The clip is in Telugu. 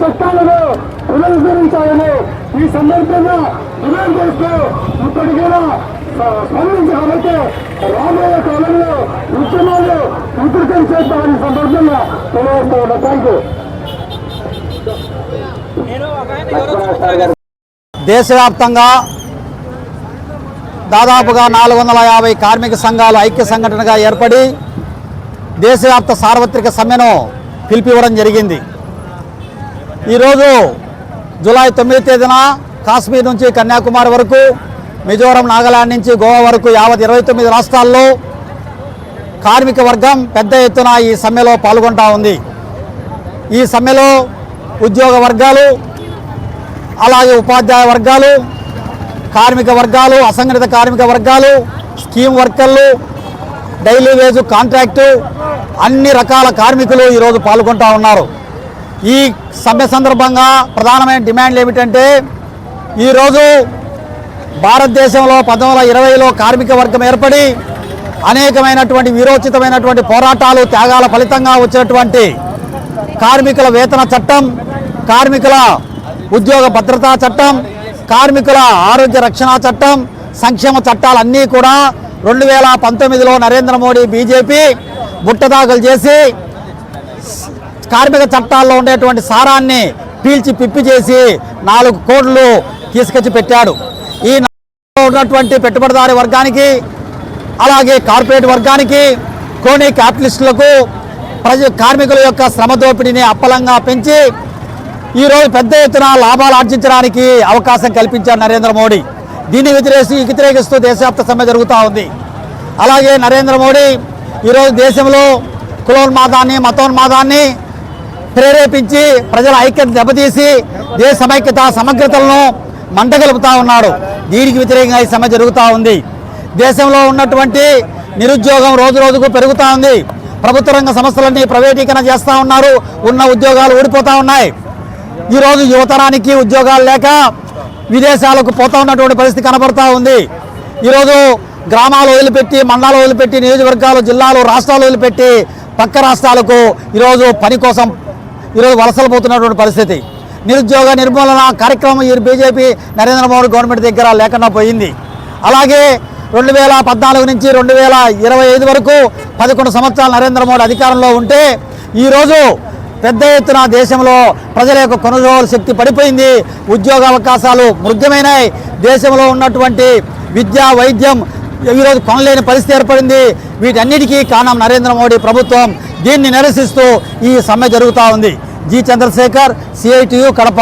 చట్టాలను పునరుద్ధరించాలని ఈ సందర్భంగా డిమాండ్ చేస్తూ ఇప్పటికైనా స్ప- స్పందించకపోతే రాబోయే కాలంలో ఉద్యమాలు ఉధృతం చేద్దామని సందర్భంగా తెలియజేస్తూ ఉన్నా థ్యాంక్ యూ దేశవ్యాప్తంగా దాదాపుగా నాలుగు వందల యాభై కార్మిక సంఘాలు ఐక్య సంఘటనగా ఏర్పడి దేశవ్యాప్త సార్వత్రిక సమ్మెను పిలిపివ్వడం జరిగింది. ఈరోజు జూలై తొమ్మిది తేదీన కాశ్మీర్ నుంచి కన్యాకుమారి వరకు మిజోరం నాగాలాండ్ నుంచి గోవా వరకు యావత్ ఇరవై తొమ్మిది రాష్ట్రాల్లో కార్మిక వర్గం పెద్ద ఎత్తున ఈ సమ్మెలో పాల్గొంటా ఉంది. ఈ సమ్మెలో ఉద్యోగ వర్గాలు అలాగే ఉపాధ్యాయ వర్గాలు కార్మిక వర్గాలు అసంఘటిత కార్మిక వర్గాలు స్కీమ్ వర్కర్లు డైలీ వేజ్ కాంట్రాక్టు అన్ని రకాల కార్మికులు ఈరోజు పాల్గొంటా ఉన్నారు. ఈ సమ్మె సందర్భంగా ప్రధానమైన డిమాండ్లు ఏమిటంటే ఈరోజు భారతదేశంలో పంతొమ్మిది వందల ఇరవైలో కార్మిక వర్గం ఏర్పడి అనేకమైనటువంటి విరోచితమైనటువంటి పోరాటాలు త్యాగాల ఫలితంగా వచ్చినటువంటి కార్మికుల వేతన చట్టం కార్మికుల ఉద్యోగ భద్రతా చట్టం కార్మికుల ఆరోగ్య రక్షణ చట్టం సంక్షేమ చట్టాలన్నీ కూడా రెండు వేల పంతొమ్మిదిలో నరేంద్ర మోడీ బీజేపీ బుట్టదాఖలు చేసి కార్మిక చట్టాల్లో ఉండేటువంటి సారాన్ని పీల్చి పిప్పి చేసి నాలుగు కోట్లు తీసుకొచ్చి పెట్టాడు. ఈ ఉన్నటువంటి పెట్టుబడిదారి వర్గానికి అలాగే కార్పొరేట్ వర్గానికి కోని క్యాపిటలిస్టులకు ప్రజ కార్మికుల యొక్క శ్రమ దోపిడీని అప్పలంగా పెంచి ఈరోజు పెద్ద ఎత్తున లాభాలు ఆర్జించడానికి అవకాశం కల్పించారు నరేంద్ర మోడీ. దీన్ని వ్యతిరేసి వ్యతిరేకిస్తూ దేశవ్యాప్త సమ్మె జరుగుతూ ఉంది. అలాగే నరేంద్ర మోడీ ఈరోజు దేశంలో కులోన్మాదాన్ని మతోన్మాదాన్ని ప్రేరేపించి ప్రజల ఐక్యత దెబ్బతీసి దేశ సమైక్యత సమగ్రతలను మంటగలుపుతా ఉన్నాడు దీనికి వ్యతిరేకంగా ఈ సమ్మె జరుగుతూ ఉంది. దేశంలో ఉన్నటువంటి నిరుద్యోగం రోజు రోజుకు పెరుగుతూ ఉంది. ప్రభుత్వ రంగ సంస్థలన్నీ ప్రైవేటీకరణ చేస్తూ ఉన్నారు. ఉన్న ఉద్యోగాలు ఊడిపోతూ ఉన్నాయి. ఈరోజు యువతరానికి ఉద్యోగాలు లేక విదేశాలకు పోతా ఉన్నటువంటి పరిస్థితి కనబడుతూ ఉంది. ఈరోజు గ్రామాలు వదిలిపెట్టి మండలాలు వదిలిపెట్టి నియోజకవర్గాలు జిల్లాలు రాష్ట్రాలు వదిలిపెట్టి పక్క రాష్ట్రాలకు ఈరోజు పని కోసం ఈరోజు వలసలు పోతున్నటువంటి పరిస్థితి. నిరుద్యోగ నిర్మూలన కార్యక్రమం ఈ బీజేపీ నరేంద్ర మోడీ గవర్నమెంట్ దగ్గర లేకుండా పోయింది. అలాగే రెండు వేల పద్నాలుగు నుంచి రెండు వేల ఇరవై ఐదు వరకు పదకొండు సంవత్సరాలు నరేంద్ర మోడీ అధికారంలో ఉంటే ఈరోజు పెద్ద ఎత్తున దేశంలో ప్రజల యొక్క కొనుగోలు శక్తి పడిపోయింది. ఉద్యోగ అవకాశాలు మృగ్యమైనాయి. దేశంలో ఉన్నటువంటి విద్య వైద్యం ఈరోజు కొనలేని పరిస్థితి ఏర్పడింది. వీటన్నిటికీ కారణం నరేంద్ర మోడీ ప్రభుత్వం. దీన్ని నిరసిస్తూ ఈ సమ్మె జరుగుతూ ఉంది. G Chandrasekhar CITU Kadapa.